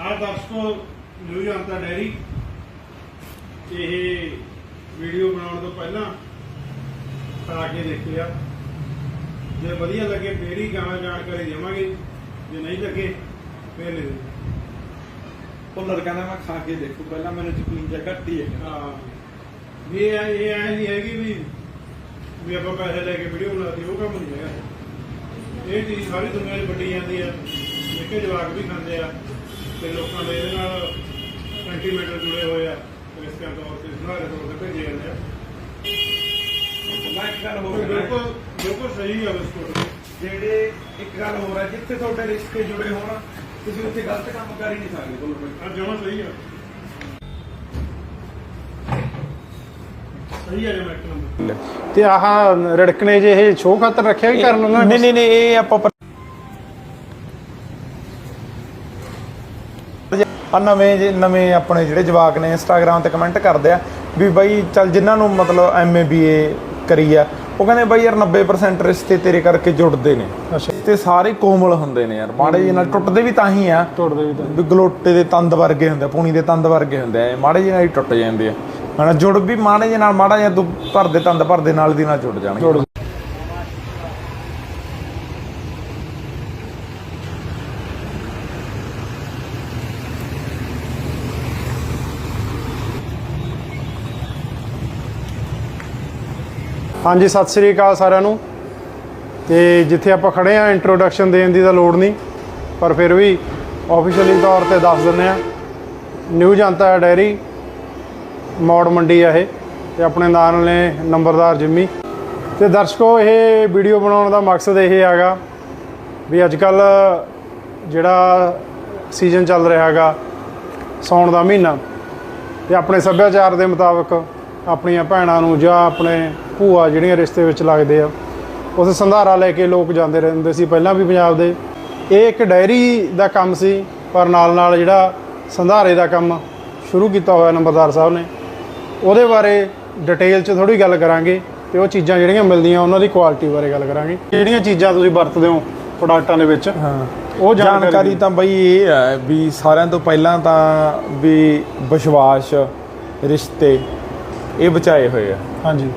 ਆ ਦਰਸ਼ਕੋ new Janta dairy ਇਹ ਵੀਡੀਓ ਬਣਾਉਣ ਤੋਂ ਪਹਿਲਾਂ ਖਾ ਕੇ ਦੇਖਿਆ। ਜੇ ਵਧੀਆ ਲੱਗੇ ਫੇਰ ਹੀ ਗਾਂ ਜਾਣਕਾਰੀ ਦੇਵਾਂਗੇ। ਜੇ ਨਹੀਂ ਲੱਗੇ ਫੇਰ ਨਹੀਂ ਦੇਵਾਂਗੇ। ਭੁੱਲਰ ਕਹਿੰਦਾ ਮੈਂ ਖਾ ਕੇ ਦੇਖੂ ਪਹਿਲਾਂ ਮੈਨੂੰ ਯਕੀਨ ਜਿਹਾ ਘੱਟ ਹੀ ਹੈ। ਇਹ ਇਹ ਐ ਨਹੀਂ ਹੈਗੀ ਵੀ ਵੀ ਆਪਾਂ ਪੈਸੇ ਲੈ ਕੇ ਵੀਡੀਓ ਬਣਾਤੀ ਉਹ ਕੰਮ ਨਹੀਂ ਹੈਗਾ। ਇਹ ਚੀਜ਼ ਸਾਰੀ ਦੁਨੀਆ 'ਚ ਵੱਡੀ ਜਾਂਦੀ ਆ। ਨਿੱਕੇ ਜਵਾਕ ਵੀ ਖਾਂਦੇ ਆ ਤੇ ਲੋਕਾਂ ਦੇ ਇਹਦੇ ਨਾਲ ਸੈਂਟੀਮੈਂਟਲ ਜੁੜੇ ਹੋਏ ਆ। ਇਸ ਕਰਕੇ ਤੌਰ ਤੇ ਸੁਧਾਰੇ ਤੌਰ ਤੇ ਭੇਜੇ ਜਾਂਦੇ ਆ। ਮੈਂ ਇੱਕ ਗੱਲ ਹੋਰ ਬਿਲਕੁਲ ਬਿਲਕੁਲ ਸਹੀ ਆ ਬਿਸਕੁਟ ਜਿਹੜੇ ਇੱਕ ਗੱਲ ਹੋਰ ਹੈ ਜਿੱਥੇ ਤੁਹਾਡੇ ਰਿਸ਼ਤੇ ਜੁੜੇ ਹੋਣ ਤੁਸੀਂ ਉੱਥੇ ਗਲਤ ਕੰਮ ਕਰ ਹੀ ਨਹੀਂ ਸਕਦੇ ਭਾਈ। ਆ ਜਮਾ ਸਹੀ ਆ। ਸਹੀ ਆ ਜਮਾ ਇੱਕ ਨੰਬਰ ਤੇ ਆਹ ਰੜਕਣੇ ਜੇ ਇਹ ਸ਼ੋਅ ਖਾਤਰ ਰੱਖਿਆ ਵੀ ਕਰਨ ਉਹਨਾਂ ਨਹੀਂ ਨਹੀਂ ਨਹੀਂ ਇਹ ਆਪਾਂ ਆ ਨਵੇਂ ਜੇ- ਨਵੇਂ ਆਪਣੇ ਜਿਹੜੇ ਜਵਾਕ ਨੇ ਇੰਸਟਾਗ੍ਰam ਤੇ ਕਮੈਂਟ ਕਰਦੇ ਆ ਵੀ ਬਾਈ ਚੱਲ ਜਿਨ੍ਹਾਂ ਨੂੰ ਮਤਲਬ ਐਮਏ ਬੀਏ ਕਰੀ ਆ ਉਹ ਕਹਿੰਦੇ ਬਾਈ ਯਾਰ 90% ਰਿਸ਼ਤੇ ਤੇਰੇ ਕਰਕੇ ਜੁੜਦੇ ਨੇ। ਅੱਛਾ। ਤੇ ਸਾਰੇ ਕੋਮਲ ਹੁੰਦੇ ਨੇ ਯਾਰ। ਮਾੜੇ ਜਿਹੇ ਨਾਲ ਟੁੱਟਦੇ ਵੀ ਤਾਂ ਹੀ ਆ। ਤੋੜਦੇ ਵੀ ਤਾਂ ਵੀ ਗਲੋਟੇ ਦੇ ਤੰਦ ਵਰਗੇ ਹੁੰਦੇ ਆ, ਪੂਣੀ ਦੇ ਤੰਦ ਵਰਗੇ ਹੁੰਦੇ ਆ ਇਹ ਮਾੜੇ ਜਿਹੇ ਨਾਲ ਹੀ ਟੁੱਟ ਜਾਂਦੇ ਆ। ਹਨਾ ਜੁੜ ਵੀ ਮਾੜੇ ਜਿਹੇ ਨਾਲ ਮਾੜਾ ਜਿਹਾ ਤੂੰ ਭਰਦੇ ਤੰਦ ਭਰਦੇ ਨਾਲ ਦੀ ਨਾਲ ਜੁੜ ਜਾਣਗੇ। ਜੁੜ ਹਾਂਜੀ ਸਤਿ ਸ੍ਰੀ ਅਕਾਲ ਸਾਰਿਆਂ ਨੂੰ। ਤੇ ਜਿੱਥੇ ਆਪਾਂ ਖੜੇ ਆ ਇੰਟਰੋਡਕਸ਼ਨ ਦੇਣ ਦੀ ਤਾਂ ਲੋੜ ਨਹੀਂ ਪਰ ਫਿਰ ਵੀ ਆਫੀਸ਼ੀਅਲੀ ਤੌਰ ਤੇ ਦੱਸ ਦਿੰਨੇ ਆ ਨਿਊ ਜਨਤਾ ਡੈਰੀ ਮੌੜ ਮੰਡੀ ਆ ਇਹ ਤੇ ਆਪਣੇ ਨਾਲ ਨੇ ਨੰਬਰਦਾਰ ਜਿੰਮੀ। ਤੇ ਦਰਸ਼ਕੋ, ਇਹ ਵੀਡੀਓ ਬਣਾਉਣ ਦਾ ਮਕਸਦ ਇਹ ਹੈਗਾ ਵੀ ਅੱਜ ਕੱਲ ਜਿਹੜਾ ਸੀਜ਼ਨ ਚੱਲ ਰਿਹਾ ਹੈਗਾ ਸਾਉਣ ਦਾ ਮਹੀਨਾ, ਤੇ ਆਪਣੇ ਸੱਭਿਆਚਾਰ ਦੇ ਮੁਤਾਬਕ ਆਪਣੀਆਂ ਭੈਣਾਂ ਨੂੰ ਜਾਂ ਆਪਣੇ ਭੂਆ ਜਿਹੜੀਆਂ ਰਿਸ਼ਤੇ ਵਿੱਚ ਲੱਗਦੇ ਆ, ਉਸ ਸੰਧਾਰਾ ਲੈ ਕੇ ਲੋਕ ਜਾਂਦੇ ਰਹਿੰਦੇ ਸੀ ਪਹਿਲਾਂ ਵੀ ਪੰਜਾਬ ਦੇ। ਇਹ ਇੱਕ ਡਾਇਰੀ ਦਾ ਕੰਮ ਸੀ, ਪਰ ਨਾਲ ਨਾਲ ਜਿਹੜਾ ਸੰਧਾਰੇ ਦਾ ਕੰਮ ਸ਼ੁਰੂ ਕੀਤਾ ਹੋਇਆ ਨੰਬਰਦਾਰ ਸਾਹਿਬ ਨੇ। ਉਹਦੇ ਬਾਰੇ ਡਿਟੇਲ 'ਚ ਥੋੜੀ ਗੱਲ ਕਰਾਂਗੇ ਤੇ ਉਹ ਚੀਜ਼ਾਂ ਜਿਹੜੀਆਂ ਮਿਲਦੀਆਂ ਉਹਨਾਂ ਦੀ ਕੁਆਲਿਟੀ ਬਾਰੇ ਗੱਲ ਕਰਾਂਗੇ। ਜਿਹੜੀਆਂ ਚੀਜ਼ਾਂ ਤੁਸੀਂ ਵਰਤਦੇ ਹੋ ਪ੍ਰੋਡਕਟਾਂ ਦੇ ਵਿੱਚ? ਹਾਂ। ਉਹ ਜਾਣਕਾਰੀ ਤਾਂ ਬਈ ਇਹ ਹੈ ਵੀ ਸਾਰਿਆਂ ਤੋਂ ਪਹਿਲਾਂ ਤਾਂ ਵੀ ਵਿਸ਼ਵਾਸ ਰਿਸ਼ਤੇ ਇਹ ਬਚਾਏ ਹੋਏ ਆ। ਹਾਂਜੀ।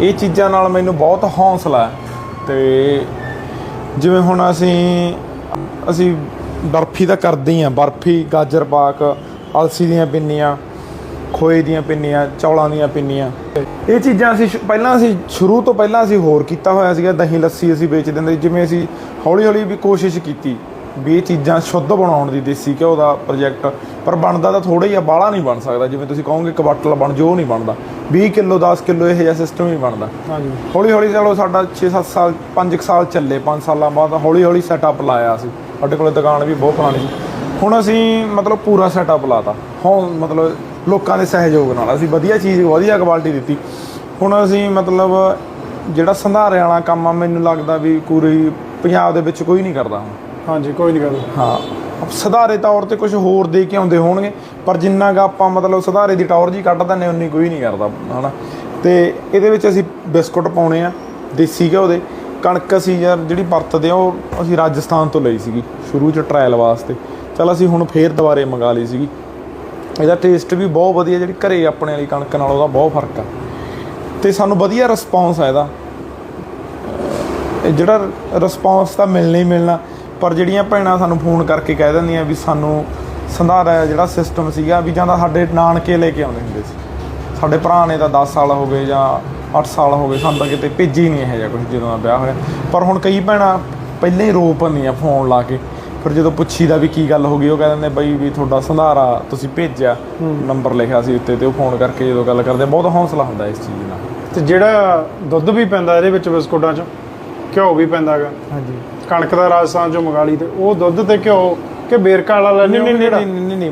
ਇਹ ਚੀਜ਼ਾਂ ਨਾਲ ਮੈਨੂੰ ਬਹੁਤ ਹੌਸਲਾ ਹੈ ਤੇ ਜਿਵੇਂ ਹੁਣ ਅਸੀਂ ਅਸੀਂ ਬਰਫੀ ਤਾਂ ਕਰਦੇ ਹੀ ਆ ਬਰਫੀ ਗਾਜਰ ਪਾਕ ਅਲਸੀ ਦੀਆਂ ਪਿੰਨੀਆਂ ਖੋਏ ਦੀਆਂ ਪਿੰਨੀਆਂ ਚੌਲਾਂ ਦੀਆਂ ਪਿੰਨੀਆਂ। ਇਹ ਚੀਜ਼ਾਂ ਅਸੀਂ ਪਹਿਲਾਂ ਅਸੀਂ ਸ਼ੁਰੂ ਤੋਂ ਪਹਿਲਾਂ ਅਸੀਂ ਹੋਰ ਕੀਤਾ ਹੋਇਆ ਸੀਗਾ ਦਹੀਂ ਲੱਸੀ ਅਸੀਂ ਵੇਚ ਦਿੰਦੇ। ਜਿਵੇਂ ਅਸੀਂ ਹੌਲੀ ਹੌਲੀ ਵੀ ਕੋਸ਼ਿਸ਼ ਕੀਤੀ ਵੀ ਇਹ ਚੀਜ਼ਾਂ ਸ਼ੁੱਧ ਬਣਾਉਣ ਦੀ ਦੇਸੀ ਘਿਓ ਦਾ ਪ੍ਰੋਜੈਕਟ ਪਰ ਬਣਦਾ ਤਾਂ ਥੋੜਾ ਹੀ ਆ ਬਾਹਲਾ ਨਹੀਂ ਬਣ ਸਕਦਾ ਜਿਵੇਂ ਤੁਸੀਂ ਕਹੋਗੇ ਇੱਕ ਬਟਲ ਬਣ ਜੋ ਨਹੀਂ ਬਣਦਾ। 20 ਕਿਲੋ 10 ਕਿਲੋ ਇਹ ਜਿਹਾ ਸਿਸਟਮ ਹੀ ਬਣਦਾ। ਹਾਂਜੀ। ਹੌਲੀ ਹੌਲੀ ਚਲੋ ਸਾਡਾ 6-7 ਸਾਲ 5 ਸਾਲ ਚੱਲੇ 5 ਸਾਲਾਂ ਬਾਅਦ ਹੌਲੀ ਹੌਲੀ ਸੈਟਅਪ ਲਾਇਆ ਸੀ ਸਾਡੇ ਕੋਲੇ ਦੁਕਾਨ ਵੀ ਬਹੁਤ ਪੁਰਾਣੀ ਸੀ। ਹੁਣ ਅਸੀਂ ਮਤਲਬ ਪੂਰਾ ਸੈਟਅਪ ਲਾਤਾ। ਹੁਣ ਮਤਲਬ ਲੋਕਾਂ ਦੇ ਸਹਿਯੋਗ ਨਾਲ। ਅਸੀਂ ਵਧੀਆ ਚੀਜ਼ ਵਧੀਆ ਕੁਆਲਿਟੀ ਦਿੱਤੀ। ਹੁਣ ਅਸੀਂ ਮਤਲਬ ਜਿਹੜਾ ਸੰਧਾਰੇ ਵਾਲਾ ਕੰਮ ਆ ਮੈਨੂੰ ਲੱਗਦਾ ਵੀ ਪੂਰੀ ਪੰਜਾਬ ਦੇ ਵਿੱਚ ਕੋਈ ਨਹੀਂ ਕਰਦਾ। ਹੁਣ ਹਾਂਜੀ ਕੋਈ ਨਹੀਂ ਕਰਦਾ। ਹਾਂ। ਸੁਧਾਰੇ ਤੌਰ ਤੇ ਕੁਝ ਹੋਰ ਦੇ ਕੇ ਆਉਂਦੇ ਹੋਣਗੇ ਪਰ ਜਿੰਨਾ ਗਾ ਆਪਾਂ ਮਤਲਬ ਸੁਧਾਰੇ ਦੀ ਟੌਰ ਜੀ ਕੱਢ ਦਿੰਦੇ ਉਨੀ ਕੋਈ ਨਹੀਂ ਕਰਦਾ ਹਨਾ। ਤੇ ਇਹਦੇ ਵਿੱਚ ਅਸੀਂ ਬਿਸਕੁਟ ਪਾਉਣੇ ਆ ਦੇਸੀ ਘਿਓ ਦੇ। ਕਣਕ ਅਸੀਂ ਯਾਰ ਜਿਹੜੀ ਵਰਤਦੇ ਆ ਉਹ ਅਸੀਂ ਰਾਜਸਥਾਨ ਤੋਂ ਲਈ ਸੀਗੀ ਸ਼ੁਰੂ ਚ ਟ੍ਰਾਇਲ ਵਾਸਤੇ। ਚਲ ਅਸੀਂ ਹੁਣ ਫੇਰ ਦੁਬਾਰੇ ਮੰਗਾ ਲਈ ਸੀਗੀ। ਇਹਦਾ ਟੇਸਟ ਵੀ ਬਹੁਤ ਵਧੀਆ, ਜਿਹੜੀ ਘਰੇ ਆਪਣੇ ਵਾਲੀ ਕਣਕ ਨਾਲ ਉਹਦਾ ਬਹੁਤ ਫ਼ਰਕ ਆ। ਤੇ ਸਾਨੂੰ ਵਧੀਆ ਰਿਸਪੌਂਸ ਆ ਇਹਦਾ। ਇਹ ਜਿਹੜਾ ਰਿਸਪੌਂਸ ਤਾਂ ਮਿਲਣਾ ਹੀ ਮਿਲਣਾ, ਪਰ ਜਿਹੜੀਆਂ ਭੈਣਾਂ ਸਾਨੂੰ ਫੋਨ ਕਰਕੇ ਕਹਿ ਦਿੰਦੀਆਂ ਵੀ ਸਾਨੂੰ ਸੰਧਾਰਾ ਜਿਹੜਾ ਸਿਸਟਮ ਸੀਗਾ ਵੀ ਜਾਂ ਤਾਂ ਸਾਡੇ ਨਾਨਕੇ ਲੈ ਕੇ ਆਉਂਦੇ ਹੁੰਦੇ ਸੀ। ਸਾਡੇ ਭਰਾ ਨੇ ਤਾਂ 10 ਸਾਲ ਹੋ ਗਏ ਜਾਂ 8 ਸਾਲ ਹੋ ਗਏ, ਸਾਨੂੰ ਤਾਂ ਕਿਤੇ ਭੇਜੀ ਨਹੀਂ ਇਹ ਜਿਹਾ ਕੁਝ ਜਦੋਂ ਦਾ ਵਿਆਹ ਹੋਇਆ। ਪਰ ਹੁਣ ਕਈ ਭੈਣਾਂ ਪਹਿਲਾਂ ਹੀ ਰੋ ਪੈਂਦੀਆਂ ਫੋਨ ਲਾ ਕੇ। ਫਿਰ ਜਦੋਂ ਪੁੱਛੀਦਾ ਵੀ ਕੀ ਗੱਲ ਹੋ ਗਈ ਉਹ ਕਹਿ ਦਿੰਦੇ ਬਈ ਵੀ ਤੁਹਾਡਾ ਸੰਧਾਰਾ ਤੁਸੀਂ ਭੇਜਿਆ ਨੰਬਰ ਲਿਖਿਆ ਸੀ ਉੱਤੇ ਤੇ ਉਹ ਫੋਨ ਕਰਕੇ ਜਦੋਂ ਗੱਲ ਕਰਦੇ ਬਹੁਤ ਹੌਸਲਾ ਹੁੰਦਾ ਇਸ ਚੀਜ਼ ਨਾਲ। ਤੇ ਜਿਹੜਾ ਦੁੱਧ ਵੀ ਪੈਂਦਾ ਇਹਦੇ ਵਿੱਚ ਬਿਸਕੁਟਾਂ 'ਚ ਘਿਓ ਵੀ ਪੈਂਦਾ ਹੈਗਾ। ਹਾਂਜੀ। ਕਣਕ ਦਾ ਰਾਜਸਥਾਨ ਚੋਂ ਮੰਗਾ ਲਈ ਤੇ ਉਹ ਦੁੱਧ ਤੇ ਘਿਓ ਕਿ ਬੇਰਕਾ ਵਾਲਾ ਲੈਣੇ ਨਹੀਂ ਨਹੀਂ ਨਹੀਂ ਨਹੀਂ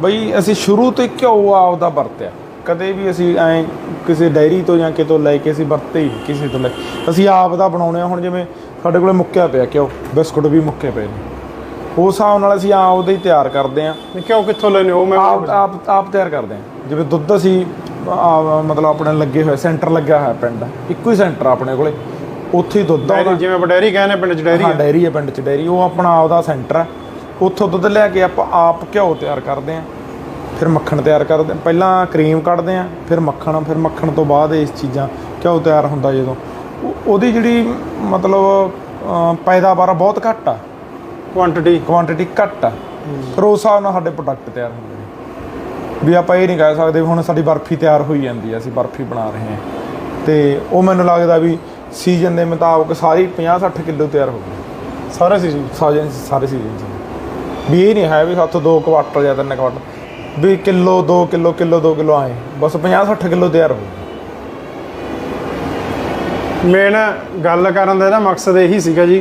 ਬਈ ਅਸੀਂ ਸ਼ੁਰੂ ਤੋਂ ਹੀ ਘਿਓ ਆਪਦਾ ਵਰਤਿਆ। ਕਦੇ ਵੀ ਅਸੀਂ ਐ ਕਿਸੇ ਡਾਇਰੀ ਤੋਂ ਜਾਂ ਕਿਤੋਂ ਲੈ ਕੇ ਅਸੀਂ ਵਰਤੇ ਹੀ ਕਿਸੇ ਤੋਂ ਲੈ ਅਸੀਂ ਆਪ ਦਾ ਬਣਾਉਣੇ ਆ ਹੁਣ ਜਿਵੇਂ ਸਾਡੇ ਕੋਲੇ ਮੁੱਕਿਆ ਪਿਆ ਘਿਓ ਬਿਸਕੁਟ ਵੀ ਮੁੱਕੇ ਪਏ ਨੇ। ਉਸ ਹਿਸਾਬ ਨਾਲ ਅਸੀਂ ਆਪ ਉਹਦਾ ਹੀ ਤਿਆਰ ਕਰਦੇ ਆ ਘਿਓ ਕਿੱਥੋਂ ਲੈਣੇ ਉਹ ਮੈਂ ਆਪ ਆਪ ਆਪ ਤਿਆਰ ਕਰਦੇ ਆ ਜਿਵੇਂ ਦੁੱਧ ਅਸੀਂ ਆ, ਮਤਲਬ ਆਪਣੇ ਲੱਗੇ ਹੋਏ ਸੈਂਟਰ ਲੱਗਿਆ ਹੋਇਆ ਪਿੰਡ ਇੱਕੋ ਹੀ ਸੈਂਟਰ ਆਪਣੇ ਕੋਲੇ। ਉੱਥੇ ਹੀ ਦੁੱਧ ਡੈਰੀ ਆਉਂਦਾ ਜਿਵੇਂ ਆਪਾਂ ਡੈਰੀ ਕਹਿੰਦੇ ਪਿੰਡ ਚ ਡੈਰੀ ਹਾਂ ਆ। ਡੈਰੀ ਹੈ ਪਿੰਡ 'ਚ ਡੈਰੀ। ਉਹ ਆਪਣਾ ਆਪਦਾ ਸੈਂਟਰ ਹੈ ਉੱਥੋਂ ਦੁੱਧ ਲੈ ਕੇ ਆਪਾਂ ਆਪ ਘਿਓ ਤਿਆਰ ਕਰਦੇ ਆਂ ਫਿਰ ਮੱਖਣ ਤਿਆਰ ਕਰਦੇ। ਪਹਿਲਾਂ ਕਰੀਮ ਕੱਢਦੇ ਆਂ ਫਿਰ ਮੱਖਣ ਫਿਰ ਮੱਖਣ ਤੋਂ ਬਾਅਦ ਇਸ ਚੀਜ਼ਾਂ ਘਿਓ ਤਿਆਰ ਹੁੰਦਾ ਜਦੋਂ। ਉਹ- ਉਹਦੀ ਜਿਹੜੀ ਮਤਲਬ ਅਹ, ਪੈਦਾਵਾਰ ਬਹੁਤ ਘੱਟ ਆ। ਕੁਆਂਟੀਟੀ ਕੁਆਂਟੀਟੀ ਘੱਟ ਆ। ਫਿਰ ਉਸ ਹਿਸਾਬ ਨਾਲ ਸਾਡੇ ਪ੍ਰੋਡਕਟ ਤਿਆਰ ਹੁੰਦੇ ਨੇ। ਵੀ ਆਪਾਂ ਇਹ ਨਹੀਂ ਕਹਿ ਸਕਦੇ ਵੀ ਹੁਣ ਸਾਡੀ ਬਰਫੀ ਤਿਆਰ ਹੋਈ ਜਾਂਦੀ ਹੈ ਅਸੀਂ ਬਰਫੀ ਬਣਾ ਰਹੇ ਹਾਂ। ਤੇ ਉਹ ਮੈਨੂੰ ਲੱਗਦਾ ਵੀ ਸੀਜ਼ਨ ਦੇ ਮੁਤਾਬਕ ਸਾਰੀ 50 60 ਕਿਲੋ ਤਿਆਰ ਹੋ ਗਈ। ਸਾਰਾ ਸੀ ਜੀ ਸਾਰੇ ਸਾਰੇ ਸੀਜ਼ਨ ਵੀ ਇਹ ਨਹੀਂ ਹੈ ਵੀ ਸਾਥੋਂ 2 ਕੁਆਟਰ ਜਾਂ 3 ਕੁਆਟਰ। ਵੀ ਕਿਲੋ 2 ਕਿਲੋ ਕਿਲੋ 2 ਕਿਲੋ ਆਏ। ਬਸ 50 60 ਕਿਲੋ ਤਿਆਰ ਹੋ ਗਈ। ਮੇਨ ਗੱਲ ਕਰਨ ਦਾ ਇਹਦਾ ਮਕਸਦ ਇਹੀ ਸੀਗਾ ਜੀ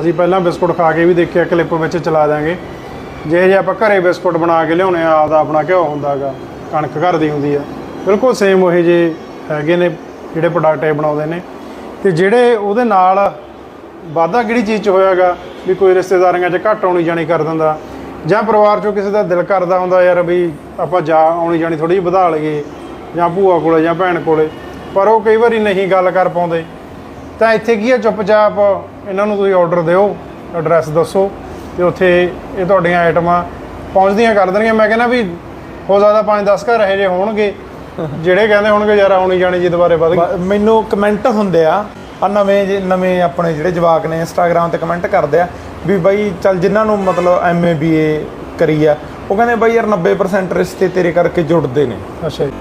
ਅਸੀਂ ਪਹਿਲਾਂ ਬਿਸਕੁਟ ਖਾ ਕੇ ਵੀ ਦੇਖਿਆ ਕਲਿੱਪ ਵਿੱਚ ਚਲਾ ਦਾਂਗੇ ਜੇ ਜੇ ਆਪਾਂ ਘਰੇ ਬਿਸਕੁਟ ਬਣਾ ਕੇ ਲਿਆਉਣੇ ਆ, ਆਪਦਾ ਆਪਣਾ ਘਿਓ ਹੁੰਦਾਗਾ ਕਣਕ ਘਰ ਦੀ ਹੁੰਦੀ ਆ। ਬਿਲਕੁਲ ਸੇਮ ਉਹੇ ਜੇ ਹੈਗੇ ਨੇ, ਜਿਹੜੇ ਪ੍ਰੋਡਕਟ ਇਹ ਬਣਾਉਂਦੇ ਨੇ। ਤੇ ਜਿਹੜੇ ਉਹਦੇ ਨਾਲ ਵਾਧਾ ਕਿਹੜੀ ਚੀਜ਼ 'ਚ ਹੋਇਆਗਾ ਵੀ ਕੋਈ ਰਿਸ਼ਤੇਦਾਰੀਆਂ 'ਚ ਘੱਟ ਆਉਣੀ ਜਾਣੀ ਕਰ ਦਿੰਦਾ, ਜਾਂ ਪਰਿਵਾਰ 'ਚੋਂ ਕਿਸੇ ਦਾ ਦਿਲ ਕਰਦਾ ਹੁੰਦਾ ਯਾਰ ਵੀ ਆਪਾਂ ਜਾ ਆਉਣੀ ਜਾਣੀ ਥੋੜੀ ਜਿਹੀ ਵਧਾ ਲਈਏ, ਜਾਂ ਭੂਆ ਕੋਲੇ ਜਾਂ ਭੈਣ ਕੋਲੇ, ਪਰ ਉਹ ਕਈ ਵਾਰੀ ਨਹੀਂ ਗੱਲ ਕਰ ਪਾਉਂਦੇ। ਤਾਂ ਇੱਥੇ ਕੀ ਹੈ ਚੁੱਪਚਾਪ ਇਹਨਾਂ ਨੂੰ ਤੁਸੀਂ ਆਰਡਰ ਦਿਓ ਐਡਰੈਸ ਦੱਸੋ ਤੇ ਉੱਥੇ ਇਹ ਤੁਹਾਡੀਆਂ ਆਈਟਮਾਂ ਪਹੁੰਚਦੀਆਂ ਕਰ ਦੇਣਗੀਆਂ। ਮੈਂ ਕਹਿੰਦਾ ਵੀ ਹੋ ਸਕਦਾ 5-10 ਘਰ ਇਹੋ ਜਿਹੇ ਹੋਣਗੇ ਜਿਹੜੇ ਕਹਿੰਦੇ ਹੋਣਗੇ ਯਾਰ ਆਉਣੀ ਜਾਣੀ ਜੀ ਦੁਬਾਰੇ ਵਧ ਗਈ। ਬ- ਮੈਨੂੰ ਕਮੈਂਟ ਹੁੰਦੇ ਆ ਆ ਨਵੇਂ ਜੇ- ਨਵੇਂ ਆਪਣੇ ਜਿਹੜੇ ਜਵਾਕ ਨੇ ਇੰਸਟਾਗ੍ਰam ਤੇ ਕਮੈਂਟ ਕਰਦੇ ਆ ਵੀ ਬਾਈ ਚੱਲ ਜਿਨ੍ਹਾਂ ਨੂੰ ਮਤਲਬ ਐਮਏ ਬੀਏ ਕਰੀ ਆ ਉਹ ਕਹਿੰਦੇ ਬਾਈ ਯਾਰ 90% ਰਿਸ਼ਤੇ ਤੇਰੇ ਕਰਕੇ ਜੁੜਦੇ ਨੇ। ਅੱਛਾ ਜੀ।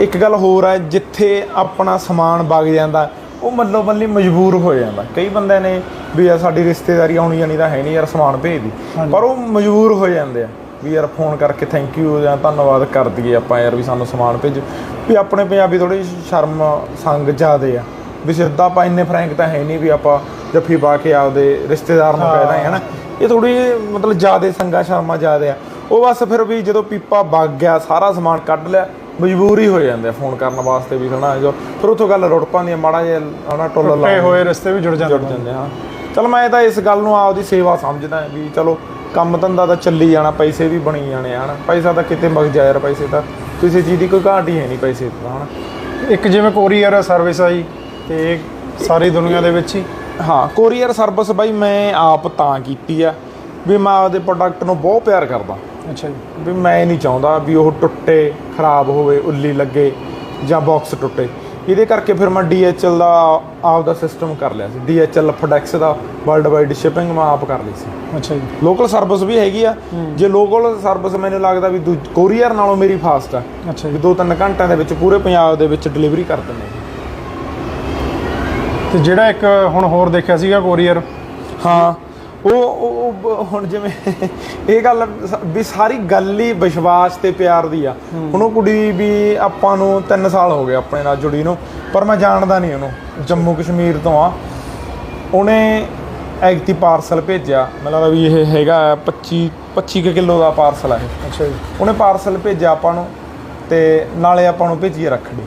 ਇੱਕ ਗੱਲ ਹੋਰ ਹੈ ਜਿੱਥੇ ਆਪਣਾ ਸਮਾਨ ਵਗ ਜਾਂਦਾ ਉਹ ਮੱਲੋ ਮੱਲੀ ਮਜਬੂਰ ਹੋ ਜਾਂਦਾ। ਕਈ ਬੰਦੇ ਨੇ ਵੀ ਯਾਰ ਸਾਡੀ ਰਿਸ਼ਤੇਦਾਰੀ ਆਉਣੀ ਜਾਣੀ ਤਾਂ ਹੈ ਨਹੀਂ ਯਾਰ ਸਮਾਨ ਭੇਜ ਦੀ। ਪਰ ਉਹ ਮਜਬੂਰ ਹੋ ਜਾਂਦੇ ਆ ਵੀ ਯਾਰ ਫੋਨ ਕਰਕੇ ਥੈਂਕ ਯੂ ਜਾਂ ਧੰਨਵਾਦ ਕਰ ਦਈਏ ਆਪਾਂ ਯਾਰ ਵੀ ਸਾਨੂੰ ਸਮਾਨ ਭੇਜ। ਵੀ ਆਪਣੇ ਪੰਜਾਬੀ ਥੋੜੀ ਸ਼ਰਮ ਸੰਗ ਜ਼ਿਆਦੇ ਆ। ਵੀ ਸਿੱਧਾ ਆਪਾਂ ਇੰਨੇ ਫਰੈਂਕ ਤਾਂ ਹੈ ਨਹੀਂ ਵੀ ਆਪਾਂ ਜੱਫੀ ਪਾ ਕੇ ਆਪਦੇ ਰਿਸ਼ਤੇਦਾਰ ਨੂੰ ਕਹਿ ਦਾਂਗੇ ਹਨਾ। ਇਹ ਥੋੜੀ ਮਤਲਬ ਜ਼ਿਆਦੇ ਸੰਗਾ ਸ਼ਰਮਾ ਜ਼ਿਆਦੇ ਆ। ਉਹ ਬਸ ਫਿਰ ਵੀ ਜਦੋਂ ਪੀਪਾ ਵਗ ਗਿਆ ਸਾਰਾ ਸਮਾਨ ਕੱਢ ਲਿਆ ਮਜਬੂਰ ਹੀ ਜਾਂਦੇ ਆ ਫੋਨ ਕਰਨ ਵਾਸਤੇ ਵੀ ਹਨਾ? ਜੋ ਫਿਰ ਉੱਥੋਂ ਗੱਲ ਰੁੜ ਪਾਉਂਦੀ ਆ ਮਾੜਾ ਜਿਹਾ ਹਨਾ ਟੋਲਾ ਟੁੱਟੇ ਲਾ ਹੋਏ ਰਿਸ਼ਤੇ ਵੀ ਜੁੜ ਜਾਂਦੇ ਜੁੜ ਜਾਂਦੇ ਹਾਂ। ਚਲ ਮੈਂ ਤਾਂ ਇਸ ਗੱਲ ਨੂੰ ਆਪਦੀ ਸੇਵਾ ਸਮਝਦਾ ਵੀ ਚਲੋ ਕੰਮ ਧੰਦਾ ਤਾਂ ਚੱਲੀ ਜਾਣਾ ਪੈਸੇ ਵੀ ਬਣੀ ਜਾਣੇ ਆ ਹਨਾ? ਪੈਸਾ ਤਾਂ ਕਿਤੇ ਮਗ ਜਾ ਯਾਰ ਪੈਸੇ ਤਾਂ ਕਿਸੇ ਚੀਜ਼ ਦੀ ਕੋਈ ਘਾਟ ਹੀ ਹੈ ਨਹੀਂ ਪੈਸੇ ਤਾਂ ਹਨਾ? ਇੱਕ ਜਿਵੇਂ ਕੋਰੀਅਰ ਸਰਵਿਸ ਆਈ ਤੇ ਸਾਰੀ ਦੁਨੀਆ ਦੇ ਵਿੱਚ ਹੀ। ਹਾਂ ਕੋਰੀਅਰ ਸਰਵਿਸ ਬਾਈ ਮੈਂ ਆਪ ਤਾਂ ਕੀਤੀ ਆ ਵੀ ਮੈਂ ਆਪਦੇ ਪ੍ਰੋਡਕਟ ਨੂੰ ਬਹੁਤ ਪਿਆਰ ਕਰਦਾ। ਅੱਛਾ ਜੀ। ਵੀ ਮੈਂ ਨਹੀਂ ਚਾਹੁੰਦਾ ਵੀ ਉਹ ਟੁੱਟੇ ਖਰਾਬ ਹੋਵੇ ਉੱਲੀ ਲੱਗੇ ਜਾਂ ਬਾਕਸ ਟੁੱਟੇ। ਇਹਦੇ ਕਰਕੇ ਫਿਰ ਮੈਂ DHL ਦਾ ਆਪ ਦਾ ਸਿਸਟਮ ਕਰ ਲਿਆ ਸੀ। DHL ਫੋਡੈਕਸ ਦਾ ਵਰਲਡ ਵਾਈਡ ਸ਼ਿਪਿੰਗ ਮੈਂ ਆਪ ਕਰ ਲਈ ਸੀ। ਅੱਛਾ ਜੀ। ਲੋਕਲ ਸਰਵਿਸ ਵੀ ਹੈਗੀ ਆ। ਜੇ ਲੋਕਲ ਸਰਵਿਸ ਮੈਨੂੰ ਲੱਗਦਾ ਵੀ ਕੋਰੀਅਰ ਨਾਲੋਂ ਮੇਰੀ ਫਾਸਟ ਆ। ਅੱਛਾ ਜੀ। 2-3 ਘੰਟਿਆਂ ਦੇ ਵਿੱਚ ਪੂਰੇ ਪੰਜਾਬ ਦੇ ਵਿੱਚ ਡਿਲੀਵਰੀ ਕਰ ਦਿੰਦੇ ਤੇ ਜਿਹੜਾ ਇੱਕ ਹੁਣ ਹੋਰ ਦੇਖਿਆ ਸੀਗਾ ਕੋਰੀਅਰ ਹਾਂ। ਉਹ ਉਹ- ਹੁਣ ਜਿਵੇਂ ਇਹ ਗੱਲ ਵੀ ਸਾਰੀ ਗੱਲ ਹੀ ਵਿਸ਼ਵਾਸ ਤੇ ਪਿਆਰ ਦੀ ਆ। ਹੁਣ ਉਹ ਕੁੜੀ ਵੀ ਆਪਾਂ ਨੂੰ 3 ਸਾਲ ਹੋ ਗਏ ਆਪਣੇ ਨਾਲ ਜੁੜੀ ਨੂੰ ਪਰ ਮੈਂ ਜਾਣਦਾ ਨਹੀਂ ਉਹਨੂੰ ਜੰਮੂ ਕਸ਼ਮੀਰ ਤੋਂ ਆ। ਉਹਨੇ ਐਗਤੀ ਪਾਰਸਲ ਭੇਜਿਆ ਮੈਨੂੰ ਲੱਗਦਾ ਵੀ ਇਹ ਹੈਗਾ 25 25 ਕਿਲੋ ਦਾ ਪਾਰਸਲ ਆ ਇਹ। ਅੱਛਾ ਜੀ। ਉਹਨੇ ਪਾਰਸਲ ਭੇਜਿਆ ਆਪਾਂ ਨੂੰ ਤੇ ਨਾਲੇ ਆਪਾਂ ਨੂੰ ਭੇਜੀ ਰੱਖੜੀ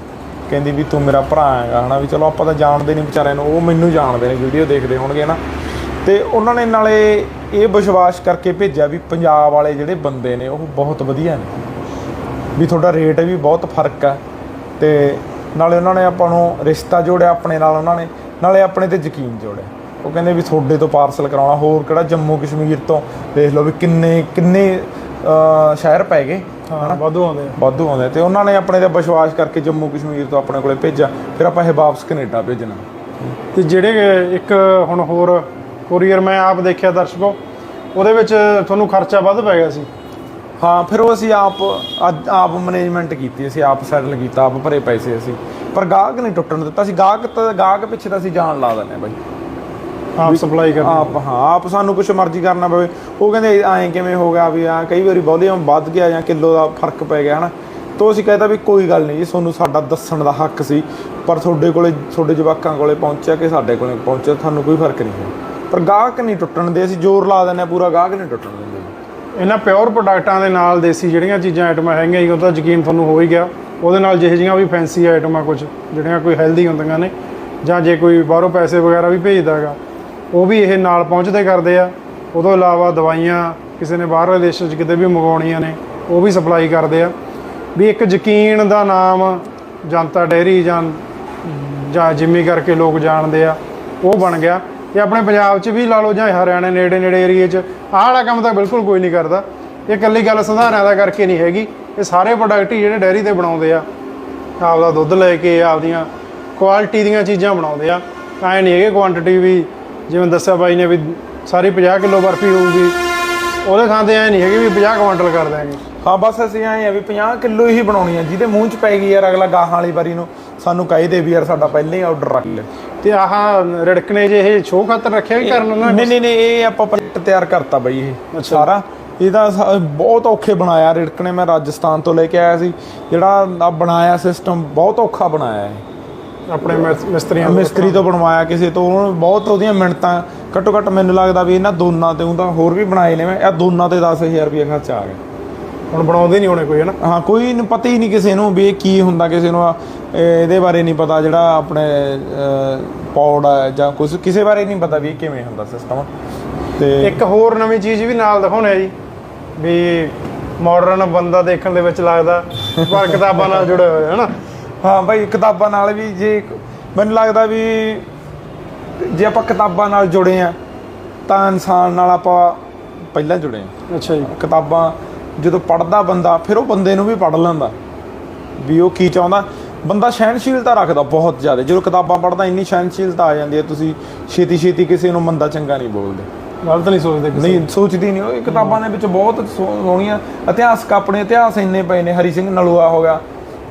ਕਹਿੰਦੀ ਵੀ ਤੂੰ ਮੇਰਾ ਭਰਾ ਹੈਗਾ ਹਨਾ ਵੀ ਚਲੋ ਆਪਾਂ ਤਾਂ ਜਾਣਦੇ ਨਹੀਂ ਵਿਚਾਰਿਆਂ ਨੂੰ ਉਹ ਮੈਨੂੰ ਜਾਣਦੇ ਨੇ ਵੀਡੀਓ ਦੇਖਦੇ ਹੋਣਗੇ ਨਾ ਤੇ ਉਹਨਾਂ ਨੇ ਨਾਲੇ ਇਹ ਵਿਸ਼ਵਾਸ ਕਰਕੇ ਭੇਜਿਆ ਵੀ ਪੰਜਾਬ ਵਾਲੇ ਜਿਹੜੇ ਬੰਦੇ ਨੇ ਉਹ ਬਹੁਤ ਵਧੀਆ ਨੇ। ਵੀ ਤੁਹਾਡਾ ਰੇਟ ਵੀ ਬਹੁਤ ਫ਼ਰਕ ਆ ਤੇ ਨਾਲੇ ਉਹਨਾਂ ਨੇ ਆਪਾਂ ਨੂੰ ਰਿਸ਼ਤਾ ਜੋੜਿਆ ਆਪਣੇ ਨਾਲ ਉਹਨਾਂ ਨੇ ਨਾਲੇ ਆਪਣੇ ਤੇ ਯਕੀਨ ਜੋੜਿਆ। ਉਹ ਕਹਿੰਦੇ ਵੀ ਤੁਹਾਡੇ ਤੋਂ ਪਾਰਸਲ ਕਰਾਉਣਾ ਹੋਰ ਕਿਹੜਾ ਜੰਮੂ ਕਸ਼ਮੀਰ ਤੋਂ ਦੇਖ ਲਓ ਵੀ ਕਿੰਨੇ ਕਿੰਨੇ ਸ਼ਹਿਰ ਪੈ ਗਏ ਹਾਂ ਵਾਧੂ ਆਉਂਦੇ ਆ। ਵਾਧੂ ਆਉਂਦੇ ਤੇ ਉਹਨਾਂ ਨੇ ਆਪਣੇ ਤੇ ਵਿਸ਼ਵਾਸ ਕਰਕੇ ਜੰਮੂ ਕਸ਼ਮੀਰ ਤੋਂ ਆਪਣੇ ਕੋਲੇ ਭੇਜਿਆ। ਫਿਰ ਆਪਾਂ ਇਹ ਵਾਪਸ ਕੈਨੇਡਾ ਭੇਜਣਾ। ਤੇ ਜਿਹੜੇ ਇੱਕ ਹੁਣ ਹੋਰ ਕੋਰੀਅਰ ਮੈਂ ਆਪ ਦੇਖਿਆ ਦਰਸ਼ਕੋ ਉਹਦੇ ਵਿੱਚ ਤੁਹਾਨੂੰ ਖਰਚਾ ਵੱਧ ਪੈ ਗਿਆ ਸੀ। ਹਾਂ ਫਿਰ ਉਹ ਅਸੀਂ ਆਪ ਅੱਜ ਆਪ ਮੈਨੇਜਮੈਂਟ ਕੀਤੀ ਅਸੀਂ ਆਪ ਸੈਟਲ ਕੀਤਾ ਆਪ ਭਰੇ ਪੈਸੇ ਅਸੀਂ। ਪਰ ਗਾਹਕ ਨਹੀਂ ਟੁੱਟਣ ਦਿੱਤਾ ਅਸੀਂ ਗਾਹਕ ਤਾਂ ਗਾਹਕ ਪਿੱਛੇ ਤਾਂ ਅਸੀਂ ਜਾਣ ਲਾ ਦਿੰਦੇ ਬਾਈ। ਆਪ ਸਪਲਾਈ ਕਰਨਾ। ਆਪ ਹਾਂ ਆਪ ਸਾਨੂੰ ਕੁਝ ਮਰਜ਼ੀ ਕਰਨਾ ਪਵੇ। ਉਹ ਕਹਿੰਦੇ ਐਂ ਕਿਵੇਂ ਹੋ ਗਿਆ ਵੀ ਆ? ਕਈ ਵਾਰੀ ਵੋਲੀਅਮ ਵੱਧ ਗਿਆ ਜਾਂ ਕਿਲੋ ਦਾ ਫ਼ਰਕ ਪੈ ਗਿਆ ਹਨਾ? ਤੋਂ ਅਸੀਂ ਕਹਿੰਦਾ ਵੀ ਕੋਈ ਗੱਲ ਨਹੀਂ ਜੀ ਤੁਹਾਨੂੰ ਸਾਡਾ ਦੱਸਣ ਦਾ ਹੱਕ ਸੀ। ਪਰ ਤੁਹਾਡੇ ਕੋਲੇ ਤੁਹਾਡੇ ਜਵਾਕਾਂ ਕੋਲੇ ਪਹੁੰਚਿਆ ਕਿ ਸਾਡੇ ਕੋਲੇ ਪਹੁੰਚਿਆ ਤੁਹਾਨੂੰ ਕੋਈ ਫ਼ਰਕ ਨਹੀਂ ਹੈ। ਪਰ ਗਾਹਕ ਨਹੀਂ ਟੁੱਟਣ ਦੇ, ਅਸੀਂ ਜ਼ੋਰ ਲਾ ਦਿੰਦੇ ਹਾਂ, ਪੂਰਾ ਗਾਹਕ ਨਹੀਂ ਟੁੱਟਣ ਦਿੰਦੇ। ਇਹਨਾਂ ਪਿਓਰ ਪ੍ਰੋਡਕਟਾਂ ਦੇ ਨਾਲ ਦੇਸੀ ਜਿਹੜੀਆਂ ਚੀਜ਼ਾਂ ਆਈਟਮਾਂ ਹੈਗੀਆਂ ਜੀ, ਉਹ ਤਾਂ ਯਕੀਨ ਤੁਹਾਨੂੰ ਹੋ ਹੀ ਗਿਆ। ਉਹਦੇ ਨਾਲ ਜਿਹੇ ਜਿਹੀਆਂ ਵੀ ਫੈਂਸੀ ਆਈਟਮਾਂ ਕੁਝ, ਜਿਹੜੀਆਂ ਕੋਈ ਹੈਲਦੀ ਹੁੰਦੀਆਂ ਨੇ, ਜਾਂ ਜੇ ਕੋਈ ਬਾਹਰੋਂ ਪੈਸੇ ਵਗੈਰਾ ਵੀ ਭੇਜਦਾ ਹੈਗਾ, ਉਹ ਵੀ ਇਹ ਨਾਲ ਪਹੁੰਚਦੇ ਕਰਦੇ ਆ। ਉਹ ਤੋਂ ਇਲਾਵਾ ਦਵਾਈਆਂ, ਕਿਸੇ ਨੇ ਬਾਹਰਲੇ ਦੇਸ਼ਾਂ 'ਚ ਕਿਤੇ ਵੀ ਮੰਗਵਾਉਣੀਆਂ ਨੇ, ਉਹ ਵੀ ਸਪਲਾਈ ਕਰਦੇ ਆ। ਵੀ ਇੱਕ ਯਕੀਨ ਦਾ ਨਾਮ ਜਨਤਾ ਡੈਰੀ ਜਾਂ ਜਾਂ ਜਿੰਮੀ ਕਰਕੇ ਲੋਕ ਜਾਣਦੇ ਆ, ਉਹ ਬਣ ਗਿਆ। ਤੇ ਆਪਣੇ ਪੰਜਾਬ 'ਚ ਵੀ ਲਾ ਲਓ ਜਾਂ ਹਰਿਆਣੇ ਨੇੜੇ ਨੇੜੇ ਏਰੀਏ 'ਚ, ਆਹ ਵਾਲਾ ਕੰਮ ਤਾਂ ਬਿਲਕੁਲ ਕੋਈ ਨਹੀਂ ਕਰਦਾ। ਇਹ ਇਕੱਲੀ ਗੱਲ ਸੰਧਾਰਿਆਂ ਦਾ ਕਰਕੇ ਨਹੀਂ ਹੈਗੀ। ਇਹ ਸਾਰੇ ਪ੍ਰੋਡਕਟ ਹੀ ਜਿਹੜੇ ਡੈਰੀ ਤੇ ਬਣਾਉਂਦੇ ਆ, ਆਪਦਾ ਦੁੱਧ ਲੈ ਕੇ ਆਪਦੀਆਂ ਕੁਆਲਿਟੀ ਦੀਆਂ ਚੀਜ਼ਾਂ ਬਣਾਉਂਦੇ ਆ। ਐਂ ਨਹੀਂ ਹੈਗੇ ਕੁਆਂਟੀਟੀ ਵੀ, ਜਿਵੇਂ ਦੱਸਿਆ ਬਾਈ ਨੇ ਵੀ ਸਾਰੀ 50 ਕਿਲੋ ਬਰਫੀ ਹੋਊਗੀ। ਉਹਦੇ ਖਾਂਦੇ ਐ ਨਹੀਂ ਹੈਗੇ ਵੀ 50 ਕੁਆਂਟਲ ਕਰ ਦਿਆਂਗੇ। ਹਾਂ, ਬਸ ਅਸੀਂ ਆਏ ਆ ਵੀ 50 ਕਿਲੋ ਹੀ ਬਣਾਉਣੀ ਆ। ਜਿਹਦੇ ਮੂੰਹ 'ਚ ਪੈ ਗਈ ਯਾਰ ਅਗਲਾ ਗਾਹਾਂ ਵਾਲੀ ਵਾਰੀ ਨੂੰ, ਸਾਨੂੰ ਕਹੀ ਦੇ ਵੀ ਯਾਰ ਸਾਡਾ ਪਹਿਲਾਂ ਹੀ ਆਰਡਰ ਰੱਖ ਲੈ। ਤੇ ਆਹ ਰੜਕਣੇ ਜੇ ਇਹ ਸ਼ੋਅ ਖਾਤਰ ਰੱਖਿਆ ਕਰਨ ਉਹਨਾਂ ਨਹੀਂ ਨਹੀਂ ਨਹੀਂ ਇਹ ਆਪਾਂ ਪ੍ਰੋਜੈਕਟ ਤਿਆਰ ਕਰਤਾ ਬਈ ਇਹ ਸਾਰਾ। ਇਹਦਾ ਬਹੁਤ ਔਖੇ ਬਣਾਇਆ ਰਿੜਕਣੇ ਮੈਂ ਰਾਜਸਥਾਨ ਤੋਂ ਲੈ ਕੇ ਆਇਆ ਸੀ। ਜਿਹੜਾ ਆ ਬਣਾਇਆ ਸਿਸਟਮ ਬਹੁਤ ਔਖਾ ਬਣਾਇਆ ਹੈ ਆਪਣੇ ਮਿਸ- ਮਿਸਤਰੀਆਂ ਨੂੰ ਮਿਸਤਰੀ ਤੋਂ ਬਣਵਾਇਆ ਕਿਸੇ ਤੋਂ ਬਹੁਤ ਉਹਦੀਆਂ ਮਿੰਟਾਂ ਘੱਟੋ ਘੱਟ ਮੈਨੂੰ ਲੱਗਦਾ ਵੀ ਇਹਨਾਂ ਦੋਨਾਂ ਤੇ ਉਹ ਤਾਂ ਹੋਰ ਵੀ ਬਣਾਏ ਨੇ ਮੈਂ ਇਹ ਦੋਨਾਂ ਤੇ 10000 ਰੁਪਏ ਖਰਚਾ ਆ ਗਿਆ। ਹੁਣ ਬਣਾਉਂਦੇ ਨਹੀਂ ਹੋਣੇ ਕੋਈ ਹਨਾ? ਹਾਂ ਕੋਈ ਨੂੰ ਪਤਾ ਹੀ ਨਹੀਂ ਕਿਸੇ ਨੂੰ ਵੀ ਇਹ ਕੀ ਹੁੰਦਾ ਕਿਸੇ ਨੂੰ ਇਹ- ਇਹਦੇ ਬਾਰੇ ਨਹੀਂ ਪਤਾ ਜਿਹੜਾ ਆਪਣੇ ਪੌੜ ਹੈ ਜਾਂ ਕੁਝ ਕਿਸੇ ਬਾਰੇ ਨਹੀਂ ਪਤਾ ਵੀ ਇਹ ਕਿਵੇਂ ਹੁੰਦਾ ਸਿਸਟਮ ਤੇ ਇੱਕ ਹੋਰ ਨਵੀਂ ਚੀਜ਼ ਵੀ ਨਾਲ ਦਿਖਾਉਣੇ ਜੀ ਵੀ ਮਾਡਰਨ ਬੰਦਾ ਦੇਖਣ ਦੇ ਵਿੱਚ ਲੱਗਦਾ ਪਰ ਕਿਤਾਬਾਂ ਨਾਲ ਜੁੜੇ ਹੋਏ ਹਨਾ? ਹਾਂ ਭਾਈ ਕਿਤਾਬਾਂ ਨਾਲ ਵੀ ਜੇ ਮੈਨੂੰ ਲੱਗਦਾ ਵੀ ਜੇ ਆਪਾਂ ਕਿਤਾਬਾਂ ਨਾਲ ਜੁੜੇ ਆ ਤਾਂ ਇਨਸਾਨ ਨਾਲ ਆਪਾਂ ਪਹਿਲਾਂ ਜੁੜੇ ਆ। ਅੱਛਾ ਜੀ। ਕਿਤਾਬਾਂ ਜਦੋਂ ਪੜਦਾ ਬੰਦਾ ਫਿਰ ਉਹ ਬੰਦੇ ਨੂੰ ਵੀ ਪੜ ਲੈਂਦਾ। ਵੀ ਉਹ ਕੀ ਚਾਹੁੰਦਾ? ਬੰਦਾ ਸਹਿਣਸ਼ੀਲਤਾ ਰੱਖਦਾ ਬਹੁਤ ਜ਼ਿਆਦਾ। ਜਦੋਂ ਕਿਤਾਬਾਂ ਪੜਦਾ ਇੰਨੀ ਸਹਿਣਸ਼ੀਲਤਾ ਆ ਜਾਂਦੀ ਹੈ ਤੁਸੀਂ ਛੇਤੀ ਛੇਤੀ ਕਿਸੇ ਨੂੰ ਮੰਦਾ ਚੰਗਾ ਨਹੀਂ ਬੋਲਦੇ। ਗਲਤ ਨਹੀਂ ਸੋਚਦੇ ਕਿਸੇ ਨਹੀਂ ਸੋਚਦੀ ਨਹੀਂ। ਉਹ ਕਿਤਾਬਾਂ ਦੇ ਵਿੱਚ ਬਹੁਤ ਸੋਹਣੀਆਂ ਇਤਿਹਾਸਕ ਆਪਣੇ ਇਤਿਹਾਸ ਇੰਨੇ ਪਏ ਨੇ। ਹਰੀ ਸਿੰਘ ਨਲੂਆ ਹੋ ਗਿਆ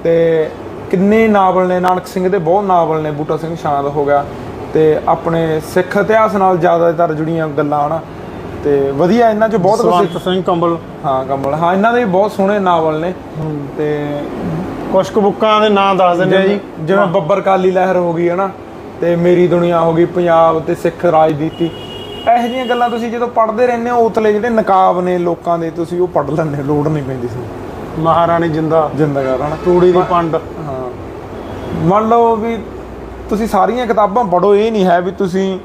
ਤੇ ਕਿੰਨੇ ਨਾਵਲ ਨੇ। ਨਾਨਕ ਸਿੰਘ ਦੇ ਬਹੁਤ ਨਾਵਲ ਨੇ। ਬੂਟਾ ਸਿੰਘ ਸ਼ਾਂਤ ਹੋ ਗਿਆ ਤੇ ਆਪਣੇ ਸਿੱਖ ਇਤਿਹਾਸ ਨਾਲ ਜ਼ਿਆਦਾਤਰ ਜੁੜੀਆਂ ਗੱਲਾਂ ਹਨਾ। ਤੇ ਵਧੀਆ ਇਹਨਾਂ 'ਚ ਬਹੁਤ ਕੁਝ ਸਿੰਘ ਕੰਬਲ। ਹਾਂ ਕਮਲ ਹਾਂ ਇਹਨਾਂ ਦੇ ਵੀ ਬਹੁਤ ਸੋਹਣੇ ਨਾਵਲ ਨੇ। ਤੇ ਕੁਝ ਕੁ ਬੁੱਕਾਂ ਦੇ ਨਾਂ ਦੱਸ ਦਿੰਦੇ ਆ ਜੀ। ਜਿਵੇਂ ਬੱਬਰ ਕਾਲੀ ਲਹਿਰ ਹੋ ਗਈ ਹਨਾ? ਤੇ ਮੇਰੀ ਦੁਨੀਆ ਹੋ ਗਈ ਪੰਜਾਬ ਤੇ ਸਿੱਖ ਰਾਜਨੀਤੀ। ਇਹੋ ਜਿਹੀਆਂ ਗੱਲਾਂ ਤੁਸੀਂ ਜਦੋਂ ਪੜ੍ਹਦੇ ਰਹਿੰਦੇ ਹੋ ਉਤਲੇ ਜਿਹੜੇ ਨਕਾਬ ਨੇ ਲੋਕਾਂ ਦੇ ਤੁਸੀਂ ਉਹ ਪੜ੍ਹ ਲੈਂਦੇ ਲੋੜ ਨਹੀਂ ਪੈਂਦੀ ਸੀ। ਮਹਾਰਾਣੀ ਜਿੰਦਾ। ਜ਼ਿੰਦਗਾਰ ਹਨਾ? ਤੂੜੀ ਦੀ ਪੰਡ। ਹਾਂ। ਮੰਨ ਲਓ ਵੀ ਤੁਸੀਂ ਸਾਰੀਆਂ ਕਿਤਾਬਾਂ ਪੜ੍ਹੋ ਇਹ ਨਹੀਂ ਹੈ ਵੀ ਤੁਸੀਂ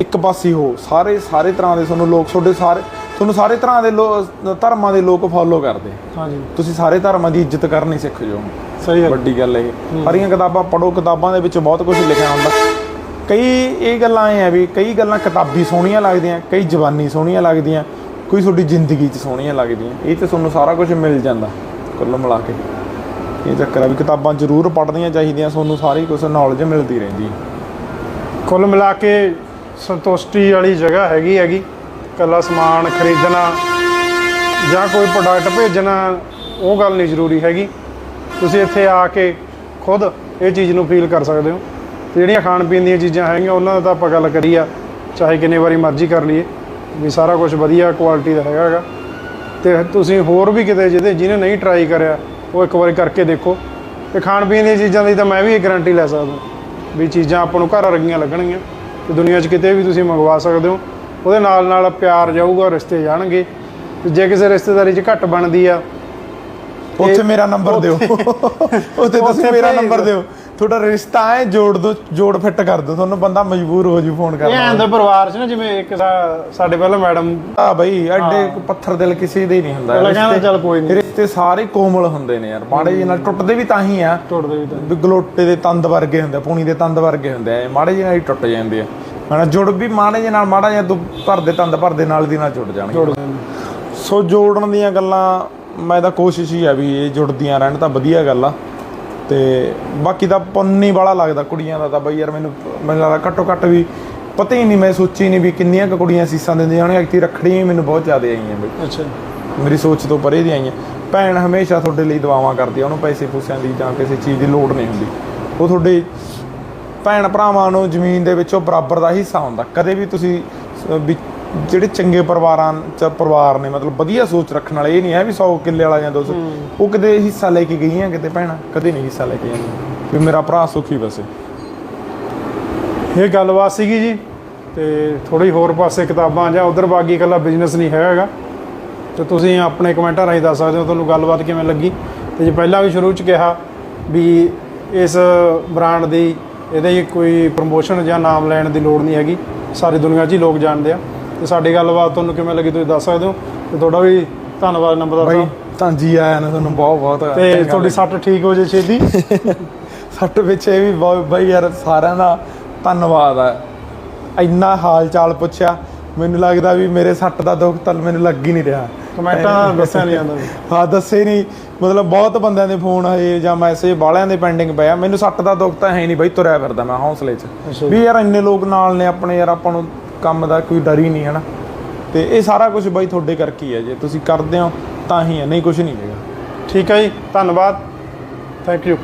ਇੱਕ ਪਾਸੀ ਹੋ ਸਾਰੇ ਸਾਰੇ ਤਰ੍ਹਾਂ ਦੇ ਤੁਹਾਨੂੰ ਲੋਕ ਤੁਹਾਡੇ ਸਾਰੇ ਤੁਹਾਨੂੰ ਸਾਰੇ ਤਰ੍ਹਾਂ ਦੇ ਧਰਮਾਂ ਦੇ ਲੋਕ ਫੋਲੋ ਕਰਦੇ। ਹਾਂਜੀ। ਤੁਸੀਂ ਸਾਰੇ ਧਰਮਾਂ ਦੀ ਇੱਜ਼ਤ ਕਰਨੀ ਸਿੱਖ ਜਾਓ। ਸਹੀ ਹੈ ਵੱਡੀ ਗੱਲ ਹੈ। ਇਹ। ਸਾਰੀਆਂ ਕਿਤਾਬਾਂ ਪੜ੍ਹੋ ਕਿਤਾਬਾਂ ਦੇ ਵਿੱਚ ਬਹੁਤ ਕੁਝ ਲਿਖਿਆ ਹੁੰਦਾ। ਕਈ ਇਹ ਗੱਲਾਂ ਐ ਵੀ ਕਈ ਗੱਲਾਂ ਕਿਤਾਬੀ ਸੋਹਣੀਆਂ ਲੱਗਦੀਆਂ ਕਈ ਜ਼ਬਾਨੀ ਸੋਹਣੀਆਂ ਲੱਗਦੀਆਂ ਕੋਈ ਤੁਹਾਡੀ ਜ਼ਿੰਦਗੀ 'ਚ ਸੋਹਣੀਆਂ ਲੱਗਦੀਆਂ। ਇਹ ਤੇ ਤੁਹਾਨੂੰ ਸਾਰਾ ਕੁਝ ਮਿਲ ਜਾਂਦਾ ਕੁੱਲ ਮਿਲਾ ਕੇ। ਇਹ ਚੱਕਰ ਆ ਵੀ ਕਿਤਾਬਾਂ ਜ਼ਰੂਰ ਪੜ੍ਹਨੀਆਂ ਚਾਹੀਦੀਆਂ ਤੁਹਾਨੂੰ ਸਾਰੀ ਕੁਝ ਨੌਲੇਜ ਮਿਲਦੀ ਰਹਿੰਦੀ ਕੁੱਲ ਮਿਲਾ ਕੇ ਸੰਤੁਸ਼ਟੀ ਵਾਲੀ ਜਗ੍ਹਾ ਹੈਗੀ ਹੈਗੀ। ਕੱਲਾ ਸਮਾਨ ਖਰੀਦਣਾ ਜਾਂ ਕੋਈ ਪ੍ਰੋਡਕਟ ਭੇਜਣਾ, ਉਹ ਗੱਲ ਨਹੀਂ ਜ਼ਰੂਰੀ ਹੈਗੀ। ਤੁਸੀਂ ਇੱਥੇ ਆ ਕੇ ਖੁਦ ਇਹ ਚੀਜ਼ ਨੂੰ ਫੀਲ ਕਰ ਸਕਦੇ ਹੋ। ਤੇ ਜਿਹੜੀਆਂ ਖਾਣ ਪੀਣ ਦੀਆਂ ਚੀਜ਼ਾਂ ਹੈਗੀਆਂ, ਉਹਨਾਂ ਦਾ ਤਾਂ ਆਪਾਂ ਗੱਲ ਕਰੀ ਆ ਚਾਹੇ ਕਿੰਨੇ ਵਾਰੀ ਮਰਜ਼ੀ ਕਰ ਲਈਏ, ਵੀ ਸਾਰਾ ਕੁਝ ਵਧੀਆ ਕੁਆਲਿਟੀ ਦਾ ਹੈਗਾ ਗਾ ਤੇ ਤੁਸੀਂ ਹੋਰ ਵੀ ਕਿਤੇ ਜਿਹਦੇ ਜਿਹਨੇ ਨਹੀਂ ਟਰਾਈ ਕਰਿਆ, ਉਹ ਇੱਕ ਵਾਰੀ ਕਰਕੇ ਦੇਖੋ। ਤੇ ਖਾਣ ਪੀਣ ਦੀਆਂ ਚੀਜ਼ਾਂ ਦੀ ਤਾਂ ਮੈਂ ਵੀ ਇਹ ਗਾਰੰਟੀ ਲੈ ਸਕਦਾ। ਵੀ ਚੀਜ਼ਾਂ ਆਪਾਂ ਨੂੰ ਘਰ ਵਰਗੀਆਂ ਲੱਗਣਗੀਆਂ। ਤੇ ਦੁਨੀਆ 'ਚ ਕਿਤੇ ਵੀ ਤੁਸੀਂ ਮੰਗਵਾ ਸਕਦੇ ਹੋ ਉਹਦੇ ਨਾਲ ਨਾਲ ਪਿਆਰ ਜਾਊਗਾ ਰਿਸ਼ਤੇ ਜਾਣਗੇ। ਤੇ ਜੇ ਕਿਸੇ ਰਿਸ਼ਤੇਦਾਰੀ 'ਚ ਘੱਟ ਬਣਦੀ ਆ ਉੱਥੇ ਮੇਰਾ ਨੰਬਰ ਦਿਓ। ਉੱਥੇ ਤੁਸੀਂ ਮੇਰਾ ਨੰਬਰ ਦਿਓ। ਤੁਹਾਡਾ ਰਿਸ਼ਤਾ ਹੈ ਜੋੜ ਦੋ ਜੋੜ ਫਿੱਟ ਕਰ ਦੋ ਤੁਹਾਨੂੰ ਬੰਦਾ ਮਜਬੂਰ ਹੋ ਜੂ ਫੋਨ ਇਹ ਕਰਨਾ ਆਂਦਾ ਪਰਿਵਾਰ 'ਚ ਨਾ ਜਿਵੇਂ ਇੱਕ ਸਾਡੇ ਪਹਿਲਾਂ ਮੈਡਮ ਆ ਬਈ ਐਡੇ ਪੱਥਰ ਦਿਲ ਕਿਸੇ ਦੇ ਨਹੀਂ ਹੁੰਦਾ। ਚੱਲ ਕੋਈ ਨਹੀਂ। ਰਿਸ਼ਤੇ ਸਾਰੇ ਕੋਮਲ ਹੁੰਦੇ ਨੇ ਯਾਰ। ਮਾੜੇ ਜਿਹੇ ਨਾਲ ਟੁੱਟਦੇ ਵੀ ਤਾਂ ਹੀ ਆ। ਟੁੱਟਦੇ ਵੀ ਤਾਂ ਵੀ ਗਲੋਟੇ ਦੇ ਤੰਦ ਵਰਗੇ ਹੁੰਦੇ ਪੂਣੀ ਦੇ ਤੰਦ ਵਰਗੇ ਹੁੰਦੇ ਆ। ਮਾੜੇ ਜਿਹੇ ਨਾਲ ਹੀ ਟੁੱਟ ਜਾਂਦੇ ਆ। ਹਨਾ ਜੁੜ ਵੀ ਮਾੜੇ ਜਿਹੇ ਨਾਲ ਮਾੜਾ ਜਿਹਾ ਤੂੰ ਭਰਦੇ ਤੰਦ ਭਰਦੇ ਨਾਲ ਦੀ ਨਾਲ ਜੁੜ ਜਾਣਗੇ। ਸੋ ਜੋੜਨ ਦੀਆਂ ਗੱਲਾਂ ਮੈਂ ਤਾਂ ਕੋਸ਼ਿਸ਼ ਹੀ ਆ ਵੀ ਇਹ ਜੁੜਦੀਆਂ ਰਹਿਣ ਤਾਂ ਵਧੀਆ ਗੱਲ ਆ। ਤੇ ਬਾਕੀ ਤਾਂ ਪੁੰਨੀ ਵਾਲਾ ਲੱਗਦਾ ਕੁੜੀਆਂ ਦਾ ਤਾਂ ਬਈ ਯਾਰ ਮੈਨੂੰ ਮੈਨੂੰ ਲੱਗਦਾ ਘੱਟੋ ਘੱਟ ਵੀ ਪਤਾ ਹੀ ਨਹੀਂ ਮੈਂ ਸੋਚੀ ਨਹੀਂ ਵੀ ਕਿੰਨੀਆਂ ਕੁ ਕੁੜੀਆਂ ਸੀਸਾਂ ਦਿੰਦੀਆਂ ਨੇ ਐਕਤੀ ਰੱਖੜੀਆਂ ਮੈਨੂੰ ਬਹੁਤ ਜ਼ਿਆਦਾ ਆਈਆਂ ਬਈ। ਅੱਛਾ। ਮੇਰੀ ਸੋਚ ਤੋਂ ਪਰੇ ਦੀ ਆਈਆਂ। ਭੈਣ ਹਮੇਸ਼ਾ ਤੁਹਾਡੇ ਲਈ ਦੁਆਵਾਂ ਕਰਦੀ ਆ ਉਹਨੂੰ ਪੈਸੇ ਪੂਸਿਆਂ ਦੀ ਜਾਂ ਕਿਸੇ ਚੀਜ਼ ਦੀ ਲੋੜ ਨਹੀਂ ਹੁੰਦੀ। ਉਹ ਤੁਹਾਡੇ ਭੈਣ ਭਰਾਵਾਂ ਨੂੰ ਜ਼ਮੀਨ ਦੇ ਵਿੱਚੋਂ ਬਰਾਬਰ ਦਾ ਹਿੱਸਾ ਹੁੰਦਾ। ਕਦੇ ਵੀ ਤੁਸੀਂ ਜਿਹੜੇ ਚੰਗੇ ਪਰਿਵਾਰਾਂ ਚ ਪਰਿਵਾਰ ਨੇ ਮਤਲਬ ਵਧੀਆ ਸੋਚ ਰੱਖਣ ਵਾਲੇ ਇਹ ਨਹੀਂ ਹੈ ਵੀ 100 ਕਿੱਲੇ ਵਾਲਾ ਜਾਂ 200 ਉਹ ਕਦੇ ਹਿੱਸਾ ਲੈ ਕੇ ਗਈਆਂ ਕਿਤੇ ਭੈਣਾਂ? ਕਦੇ ਨਹੀਂ ਹਿੱਸਾ ਲੈ ਕੇ ਜਾਂਦੀਆਂ ਵੀ ਮੇਰਾ ਭਰਾ ਸੁਖੀ ਵਸੇ। ਇਹ ਗੱਲਬਾਤ ਸੀਗੀ ਜੀ ਤੇ ਥੋੜੀ ਹੋਰ ਪਾਸੇ ਕਿਤਾਬਾਂ ਜਾਂ ਉਧਰ ਬਾਗੀ ਇਕੱਲਾ ਬਿਜ਼ਨਸ ਨਹੀਂ ਹੈਗਾ। ਤੇ ਤੁਸੀਂ ਆਪਣੇ ਕਮੈਂਟਾਂ ਰਾਹੀਂ ਦੱਸ ਸਕਦੇ ਹੋ ਤੁਹਾਨੂੰ ਗੱਲਬਾਤ ਕਿਵੇਂ ਲੱਗੀ। ਤੇ ਜੇ ਪਹਿਲਾਂ ਵੀ ਸ਼ੁਰੂ ਚ ਕਿਹਾ ਵੀ ਇਸ ਬ੍ਰਾਂਡ ਦੀ ਇਹਦੇ ਕੋਈ ਪ੍ਰੋਮੋਸ਼ਨ ਜਾਂ ਨਾਮ ਲੈਣ ਦੀ ਲੋੜ ਨਹੀਂ ਹੈਗੀ ਸਾਰੀ ਦੁਨੀਆ 'ਚ ਹੀ ਲੋਕ ਜਾਣਦੇ ਆ। ਤੇ ਸਾਡੀ ਗੱਲਬਾਤ ਤੁਹਾਨੂੰ ਕਿਵੇਂ ਲੱਗੀ ਤੁਸੀਂ ਦੱਸ ਸਕਦੇ ਹੋ। ਤੇ ਤੁਹਾਡਾ ਵੀ ਧੰਨਵਾਦ ਨੰਬਰਦਾਰ ਸਾਹਿਬ। ਤਾਂ ਜੀ ਆਇਆਂ ਨੂੰ ਤੁਹਾਨੂੰ ਬਹੁਤ ਬਹੁਤ ਤੇ ਤੁਹਾਡੀ ਸੱਟ ਠੀਕ ਹੋ ਜੇ ਛੇਤੀ? ਸੱਟ ਪਿੱਛੇ ਵੀ ਬਹੁਤ ਬਈ ਯਾਰ ਸਾਰਿਆਂ ਦਾ ਧੰਨਵਾਦ ਹੈ ਇੰਨਾ ਹਾਲ ਚਾਲ ਪੁੱਛਿਆ ਮੈਨੂੰ ਲੱਗਦਾ ਵੀ ਮੇਰੇ ਸੱਟ ਦਾ ਦੁੱਖ ਤਾਂ ਮੈਨੂੰ ਲੱਗ ਹੀ ਨਹੀਂ ਰਿਹਾ। ਕਮੈਂਟਾਂ ਦੱਸਿਆ ਨਹੀਂ ਜਾਂਦਾ। ਹਾਂ ਦੱਸੇ ਨਹੀਂ। ਮਤਲਬ ਬਹੁਤ ਬੰਦਿਆਂ ਦੇ ਫੋਨ ਆਏ ਜਾਂ ਮੈਸੇਜ ਬਾਲਿਆਂ ਦੇ ਪੈਂਡਿੰਗ ਪਿਆ ਮੈਨੂੰ ਸੱਟ ਦਾ ਦੁੱਖ ਤਾਂ ਹੈ ਨਹੀਂ ਬਈ ਤੁਰਿਆ ਫਿਰਦਾ ਮੈਂ ਹੌਸਲੇ 'ਚ। ਵੀ ਯਾਰ ਇੰਨੇ ਲੋਕ ਨਾਲ ਨੇ ਆਪਣੇ ਯਾਰ ਆਪਾਂ ਨੂੰ ਕੰਮ ਦਾ ਕੋਈ ਡਰ ਹੀ ਨਹੀਂ ਹਨਾ। ਤੇ ਇਹ ਸਾਰਾ ਕੁਝ ਬਈ ਤੁਹਾਡੇ ਕਰਕੇ ਹੀ ਹੈ। ਜੇ ਤੁਸੀਂ ਕਰਦੇ ਹੋ ਤਾਂ ਹੀ ਹੈ ਨਹੀਂ ਕੁਝ ਨਹੀਂ ਹੈਗਾ। ਠੀਕ ਹੈ ਜੀ ਧੰਨਵਾਦ। Thank you